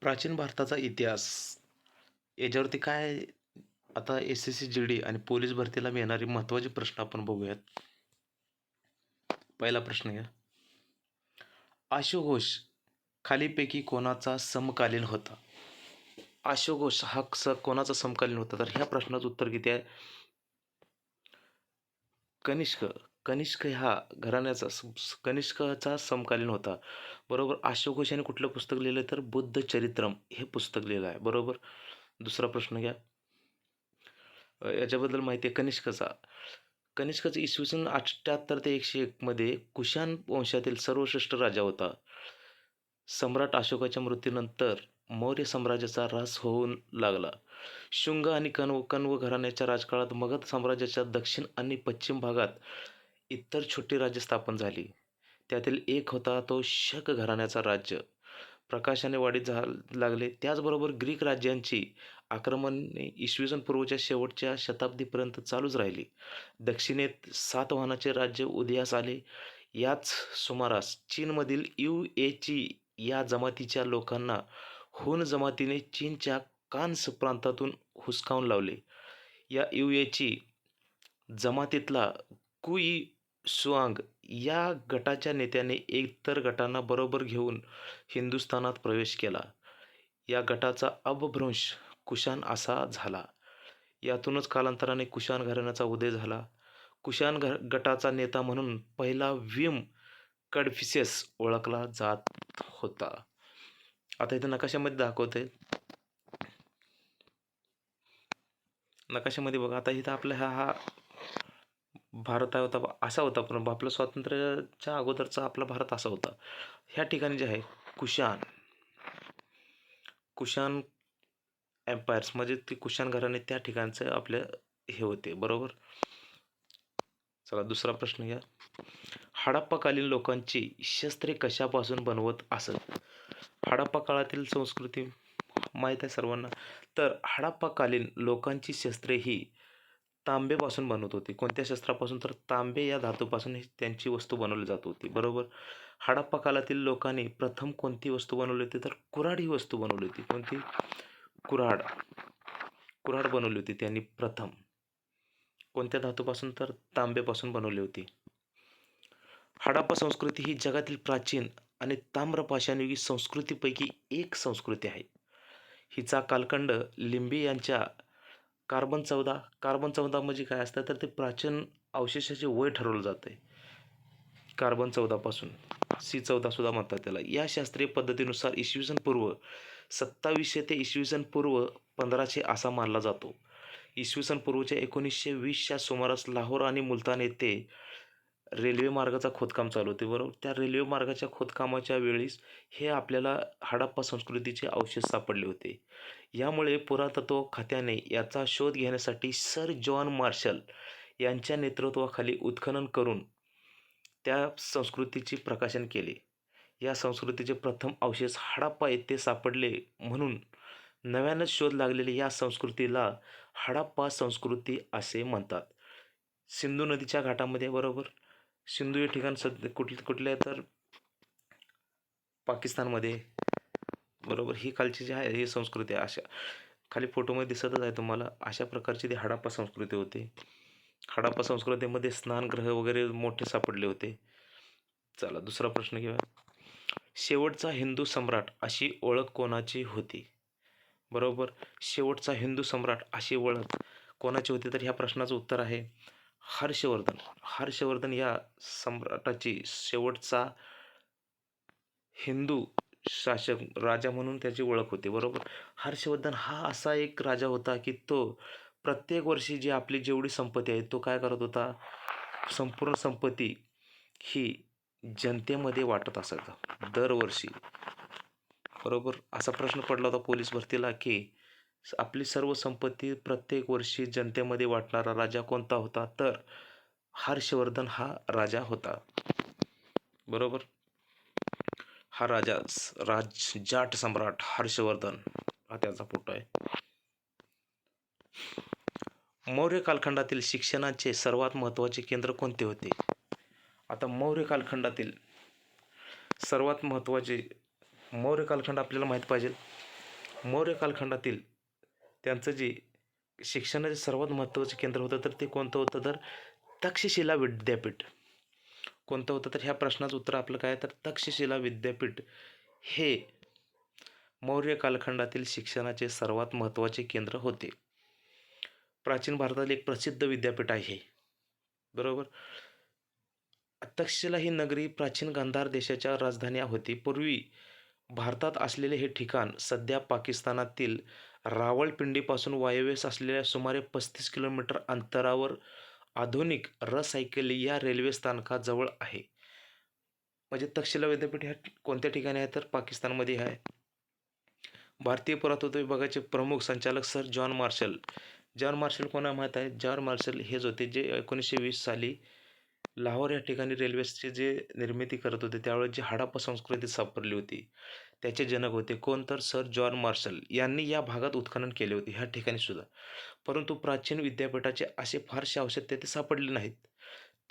प्राचीन भारताचा इतिहास. याच्यावरती काय आता S S C G D आणि पोलीस भरतीला येणारे महत्त्वाचे प्रश्न आपण बघूयात. पहिला प्रश्न घ्या. आशुघोष खालीपैकी कोणाचा समकालीन होता? आशुघोष हा स कोणाचा समकालीन होता? तर ह्या प्रश्नाचं उत्तर किती आहे? कनिष्क कनिष्क ह्या घराण्याचा कनिष्कचा समकालीन होता. बरोबर? आशुघोष यांनी कुठलं पुस्तक लिहिलं? तर बुद्ध चरित्रम हे पुस्तक लिहिलं आहे. बरोबर? दुसरा प्रश्न घ्या. याच्याबद्दल माहिती आहे. कनिष्कचा. कनिष्कचा इसवी सन अठ्ठ्याहत्तर ते एकशे एकमध्ये कुशान वंशातील सर्वश्रेष्ठ राजा होता. सम्राट अशोकाच्या मृत्यूनंतर मौर्य साम्राज्याचा ऱ्हास होऊन लागला. शुंग आणि कण्व कण्व घराण्याच्या राजकाळात मगध साम्राज्याच्या दक्षिण आणि पश्चिम भागात इतर छोटी राज्य स्थापन झाली. त्यातील एक होता तो शक घराण्याचा राज्य. प्रकाशाने वाढीत झा लागले. त्याचबरोबर ग्रीक राज्यांची आक्रमणे इसवी सन पूर्वच्या शेवटच्या शताब्दीपर्यंत चालूच राहिली. दक्षिणेत सातवाहनाचे राज्य उदयास आले. याच सुमारास चीनमधील यू एची या जमातीच्या लोकांना हुन जमातीने चीनच्या कान्स प्रांतातून हुसकावून लावले. या यू एची जमातीतला कुई सुआंग या गटाच्या नेत्याने इतर गटांना बरोबर घेऊन हिंदुस्थानात प्रवेश केला. या गटाचा अपभ्रंश कुशाण असा झाला. यातूनच कालांतराने कुशाण घराण्याचा उदय झाला. कुशाण घ गटाचा नेता म्हणून पहिला विम कडफिसेस ओळखला जात होता. आता इथं नकाशामध्ये दाखवते नकाशामध्ये बघा आता इथं आपला हा हा भारत आहे होता असा होता. पण आपलं स्वातंत्र्याच्या अगोदरचा आपला भारत असा होता. ह्या ठिकाणी जे आहे कुशाण कुशाण एम्पायर्स म्हणजे ती कुशाण घराणे त्या ठिकाणचं आपलं हे होते बरोबर? चला दुसरा प्रश्न घ्या. हडप्पाकालीन लोकांची शस्त्रे कशापासून बनवत असत? हडप्पा काळातील संस्कृती माहीत आहे सर्वांना. तर हडप्पाकालीन लोकांची शस्त्रे ही तांबेपासून बनवत होती. कोणत्या शस्त्रापासून? तर तांबे या धातूपासून ही त्यांची वस्तू बनवली जात होती. बरोबर? हडप्पा काळातील लोकांनी प्रथम कोणती वस्तू बनवली होती? तर कुऱ्हाड ही वस्तू बनवली होती. कोणती? कुऱ्हाड. कुऱ्हाड बनवली होती त्यांनी प्रथम. कोणत्या धातूपासून? तर तांबेपासून बनवली होती. हडप्पा संस्कृती ही जगातील प्राचीन आणि ताम्रपाषाणयुगी संस्कृतीपैकी एक संस्कृती आहे. हिचा कालखंड लिंबी यांच्या कार्बन चौदा कार्बन चौदा म्हणजे काय असतं? तर ते प्राचीन अवशेषाचे वय ठरवलं जातं आहे कार्बन चौदापासून सी चौदासुद्धा म्हणतात त्याला. या शास्त्रीय पद्धतीनुसार इसवी सन पूर्व सत्तावीसशे ते इसवी सन पूर्व पंधराशे असा मानला जातो. इसवी सन पूर्वच्या एकोणीसशे वीसच्या सुमारास लाहोर आणि मुलतान येथे रेल्वे मार्गाचा खोदकाम चालू होते. बरोबर? त्या रेल्वे मार्गाच्या खोदकामाच्या वेळीस हे आपल्याला हडप्पा संस्कृतीचे अवशेष सापडले होते. यामुळे पुरातत्व खात्याने याचा शोध घेण्यासाठी सर जॉन मार्शल यांच्या नेतृत्वाखाली उत्खनन करून त्या संस्कृतीचे प्रकाशन केले. या संस्कृतीचे प्रथम अवशेष हडप्पा येथे सापडले म्हणून नव्यानंच शोध लागलेल्या या संस्कृतीला हडप्पा संस्कृती असे म्हणतात. सिंधू नदीच्या घाटामध्ये बरोबर? सिंधू हे ठिकाण सध्या कुठलं कुठले तर पाकिस्तानमध्ये. बरोबर ही खालची जी आहे ही संस्कृती आहे. अशा खाली फोटोमध्ये दिसतच आहे तुम्हाला अशा प्रकारची ती हडाप्पा संस्कृती होती. हडाप्पा संस्कृतीमध्ये स्नानगृह वगैरे मोठे सापडले होते. चला दुसरा प्रश्न घेऊया. शेवटचा हिंदू सम्राट अशी ओळख कोणाची होती? बरोबर शेवटचा हिंदू सम्राट अशी ओळख कोणाची होती? तर ह्या प्रश्नाचं उत्तर आहे हर्षवर्धन. हर्षवर्धन या सम्राटाची शेवटचा हिंदू शासक राजा म्हणून त्याची ओळख होती बरोबर? हर्षवर्धन हा असा एक राजा होता की तो प्रत्येक वर्षी जी आपली जेवढी संपत्ती आहे तो काय करत होता? संपूर्ण संपत्ती ही जनतेमध्ये वाटत असायचा दरवर्षी. बरोबर? असा प्रश्न पडला होता पोलीस भरतीला की आपली सर्व संपत्ती प्रत्येक वर्षी जनतेमध्ये वाटणारा राजा कोणता होता? तर हर्षवर्धन हा राजा होता. बरोबर? हा राजा राज जाट सम्राट हर्षवर्धन. हा त्याचा फोटो आहे. मौर्य कालखंडातील शिक्षणाचे सर्वात महत्त्वाचे केंद्र कोणते होते? आता मौर्य कालखंडातील सर्वात महत्त्वाचे मौर्य कालखंड आपल्याला माहीत पाहिजे. मौर्य कालखंडातील त्यांचं जे शिक्षणाचे सर्वात महत्त्वाचं केंद्र होतं तर ते कोणतं होतं? तर तक्षशिला विद्यापीठ. कोणतं होतं? तर ह्या प्रश्नाचं उत्तर आपलं काय? तर तक्षशिला विद्यापीठ हे मौर्य कालखंडातील शिक्षणाचे सर्वात महत्त्वाचे केंद्र होते. प्राचीन भारतातील एक प्रसिद्ध विद्यापीठ आहे. बरोबर? तक्षशिला ही नगरी प्राचीन गांधार देशाच्या राजधानी होती. पूर्वी भारतात असलेले हे ठिकाण सध्या पाकिस्तानातील रावळपिंडीपासून वायव्येस असलेल्या सुमारे पस्तीस किलोमीटर अंतरावर आधुनिक रसायकली या रेल्वे स्थानकाजवळ आहे. म्हणजे तक्षशिला विद्यापीठ ह्या कोणत्या ठिकाणी आहे तर पाकिस्तानमध्ये आहे. भारतीय पुरातत्व विभागाचे प्रमुख संचालक sir John Marshall. John Marshall कोणा माहीत आहे? जॉन मार्शल हेच होते जे एकोणीसशे वीस साली लाहोर या ठिकाणी रेल्वेची जे निर्मिती करत होते त्यावेळेस जी हडप्पा संस्कृती सापडली होती त्याचे जनक होते कोण तर सर जॉन मार्शल यांनी या भागात उत्खनन केले होते ह्या ठिकाणी सुद्धा. परंतु प्राचीन विद्यापीठाचे असे फारसे औषध तेथे सापडले नाहीत.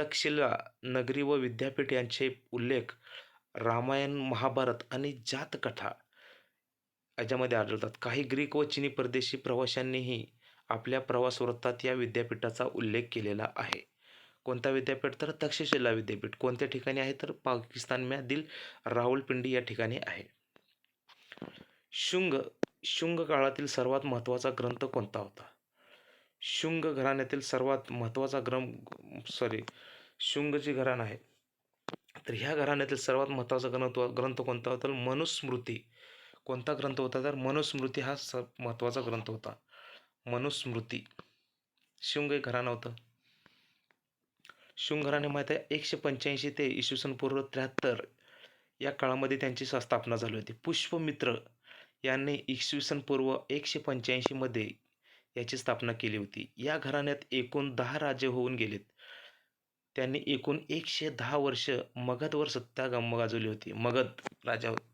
तक्षशिला नगरी व विद्यापीठ यांचे उल्लेख रामायण महाभारत आणि जातकथा याच्यामध्ये आढळतात. काही ग्रीक व चिनी परदेशी प्रवाशांनीही आपल्या प्रवास वृत्तात या विद्यापीठाचा उल्लेख केलेला आहे. कोणता विद्यापीठ? तर तक्षशिला विद्यापीठ. कोणत्या ठिकाणी आहे? तर पाकिस्तानमधील राहुलपिंडी या ठिकाणी आहे. शुंग शुंग काळातील सर्वात महत्त्वाचा ग्रंथ कोणता होता? शुंग घराण्यातील सर्वात महत्त्वाचा ग्रं सॉरी शुंग जे घराणं आहे. तर ह्या घराण्यातील सर्वात महत्त्वाचा ग्रंथ ग्रंथ कोणता होता? तर मनुस्मृती. कोणता ग्रंथ होता? तर मनुस्मृती हा स महत्त्वाचा ग्रंथ होता. मनुस्मृती. शुंग घराणं होतं. शुंग माहीत आहे एकशे पंच्याऐंशी ते इसवी सन पूर्व त्र्याहत्तर या काळामध्ये त्यांची स्थापना झाली होती. पुष्पमित्र यांनी इसवी पूर्व एकशे पंच्याऐंशीमध्ये याची स्थापना केली होती. या घराण्यात एकूण दहा राजे होऊन गेलेत. त्यांनी एकूण एकशे दहा वर्ष मगधवर सत्ता गम गाजवली होती. मगध राजा होते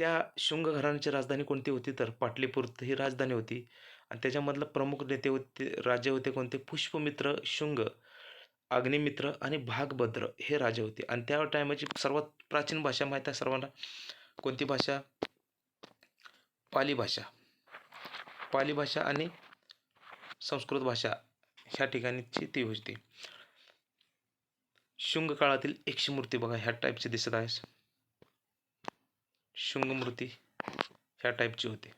त्या शुंग घराण्याची राजधानी कोणती होती? तर पाटलीपुत्र ही राजधानी होती. आणि त्याच्यामधलं प्रमुख नेते होते राजे होते कोणते? पुष्पमित्र शुंग अग्निमित्र आणि भागभद्र हे राजे होते. आणि त्या टायमाची सर्वात प्राचीन भाषा माहीत आहे सर्वांना? कोणती भाषा? पाली भाषा पाली भाषा आणि संस्कृत भाषा ह्या ठिकाणीची ती होती. शुंग काळातील एकशे मूर्ती बघा ह्या टाईपची दिसत आहे. शुंगमूर्ती ह्या टाईपची होती.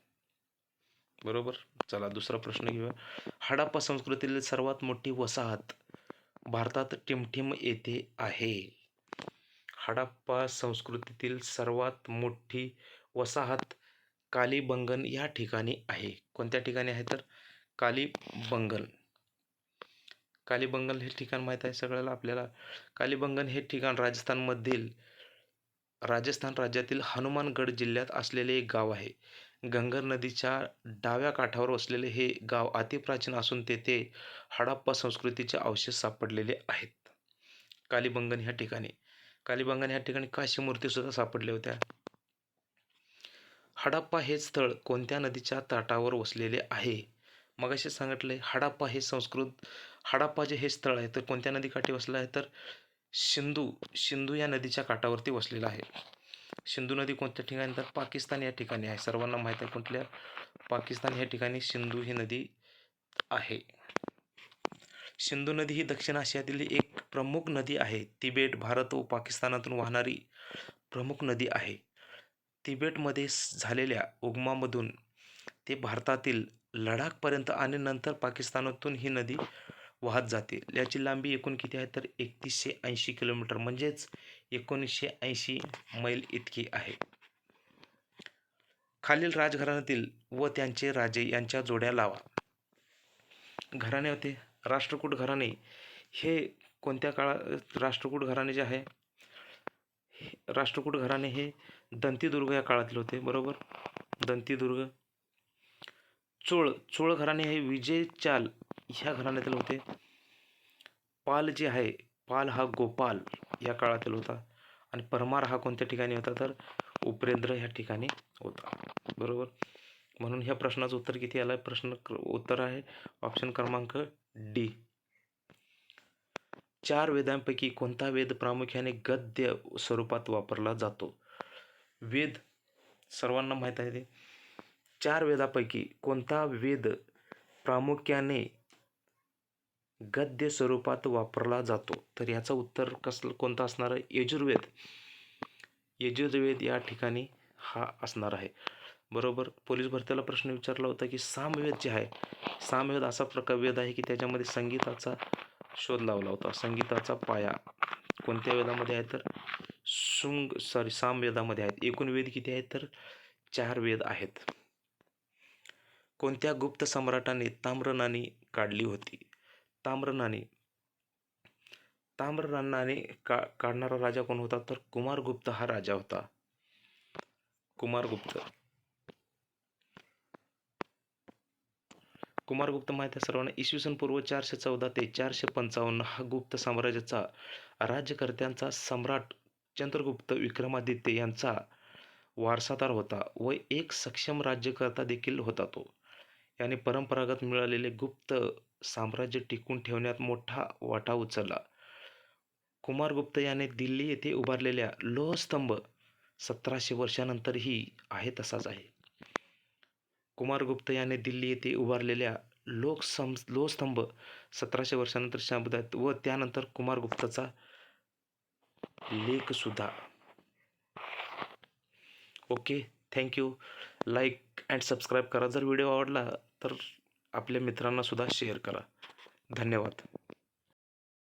बरोबर? चला दुसरा प्रश्न घेऊया. हडाप्पा संस्कृतीतील सर्वात मोठी वसाहत भारतात टिमठिम येथे आहे. हडप्पा संस्कृतीतील सर्वात मोठी वसाहत कालीबंगन या ठिकाणी आहे. कोणत्या ठिकाणी आहे तर? कालीबंगन. कालीबंगन हे ठिकाण माहीत आहे सगळ्याला आपल्याला? कालीबंगन हे ठिकाण राजस्थानमधील राजस्थान राज्यातील हनुमानगड जिल्ह्यात असलेले एक गाव आहे. गंगर नदीच्या डाव्या काठावर वसलेले हे गाव अतिप्राचीन असून तेथे हडाप्पा संस्कृतीचे अवशेष सापडलेले आहेत. कालीबंगन ह्या ठिकाणी. कालीबंगन ह्या ठिकाणी काशी मूर्तीसुद्धा सापडल्या होत्या. हडाप्पा हे स्थळ कोणत्या नदीच्या तटावर वसलेले आहे? मगाशी सांगितले हडाप्पा हे संस्कृत हडाप्पा जे हे स्थळ आहे. तर कोणत्या नदीकाठी वसलं आहे? तर सिंधू सिंधू या नदीच्या काठावरती वसलेला आहे. सिंधू नदी कोणत्या ठिकाणी तर पाकिस्तान या ठिकाणी आहे. सर्वांना माहीत आहे कुठल्या पाकिस्तान या ठिकाणी सिंधू ही नदी आहे. सिंधू नदी ही दक्षिण आशियातील एक प्रमुख नदी आहे. तिबेट भारत व पाकिस्तानातून वाहणारी प्रमुख नदी आहे. तिबेटमध्ये झालेल्या उगमामधून ते भारतातील लडाखपर्यंत आणि नंतर पाकिस्तानातून ही नदी वाहत जाते. याची लांबी एकूण किती आहे? तर एकतीसशे ऐंशी किलोमीटर म्हणजेच एकोणीसशे ऐंशी मैल इतकी आहे. खालील राजघराण्यातील व त्यांचे राजे यांच्या जोड्या लावा. घराणे होते. राष्ट्रकूट घराणे हे कोणत्या काळात राष्ट्रकूट घराणे जे आहे? हे- राष्ट्रकूट घराणे हे दंतीदुर्ग या काळातील होते बरोबर? दंतीदुर्ग. चोळ चोळ घराणे हे विजय चाल ह्या घराण्यातील होते. पाल जे आहे पाल हा गोपाल या काळातील होता. आणि परमार हा कोणत्या ठिकाणी होता तर उपेंद्र ह्या ठिकाणी होता. बरोबर? म्हणून ह्या प्रश्नाचं उत्तर किती आलं आहे प्रश्न क- उत्तर आहे ऑप्शन क्रमांक डी चार वेदांपैकी कोणता वेद प्रामुख्याने गद्य स्वरूपात वापरला जातो? वेद सर्वांना माहीत आहे ते. चार वेदापैकी कोणता वेद प्रामुख्याने गद्य स्वरूपात वापरला जातो. तर याचं उत्तर कसलं कोणतं असणार आहे? यजुर्वेद. यजुर्वेद या ठिकाणी हा असणार आहे. बरोबर? पोलीस भरतीला प्रश्न विचारला होता की सामवेद जे आहे सामवेद असा प्रकार वेद आहे की त्याच्यामध्ये संगीताचा शोध लावला होता. संगीताचा पाया कोणत्या वेदामध्ये आहे तर? शुंग सॉरी सामवेदामध्ये आहेत. एकूण वेद किती आहेत तर? चार वेद आहेत. कोणत्या गुप्त सम्राटाने ताम्रनाणी काढली होती? ताम्रनाणी ताम्रनाणी का काढणारा राजा कोण होता? तर कुमारगुप्त हा राजा होता. कुमारगुप्त कुमारगुप्त माहिती आहे सर्वांना इसवी सन पूर्व चारशे चौदा ते चारशे पंचावन्न हा गुप्त साम्राज्याचा राज्यकर्त्यांचा सम्राट चंद्रगुप्त विक्रमादित्य यांचा वारसादार होता व एक सक्षम राज्यकर्ता देखील होता तो. याने परंपरागत मिळालेले गुप्त साम्राज्य टिकून ठेवण्यात मोठा वाटा उचलला. कुमारगुप्त याने दिल्ली येथे उभारलेल्या लोहस्तंभ सतराशे वर्षानंतरही आहे तसाच आहे. कुमारगुप्त याने दिल्ली येथे उभारलेल्या लोकसं लोहस्तंभ सतराशे वर्षानंतर शांत आहेत व त्यानंतर कुमारगुप्ताचा लेखसुद्धा. Okay thank you. Like and subscribe करा. जर व्हिडिओ आवडला तर आपल्या मित्रांनासुद्धा शेअर करा. धन्यवाद.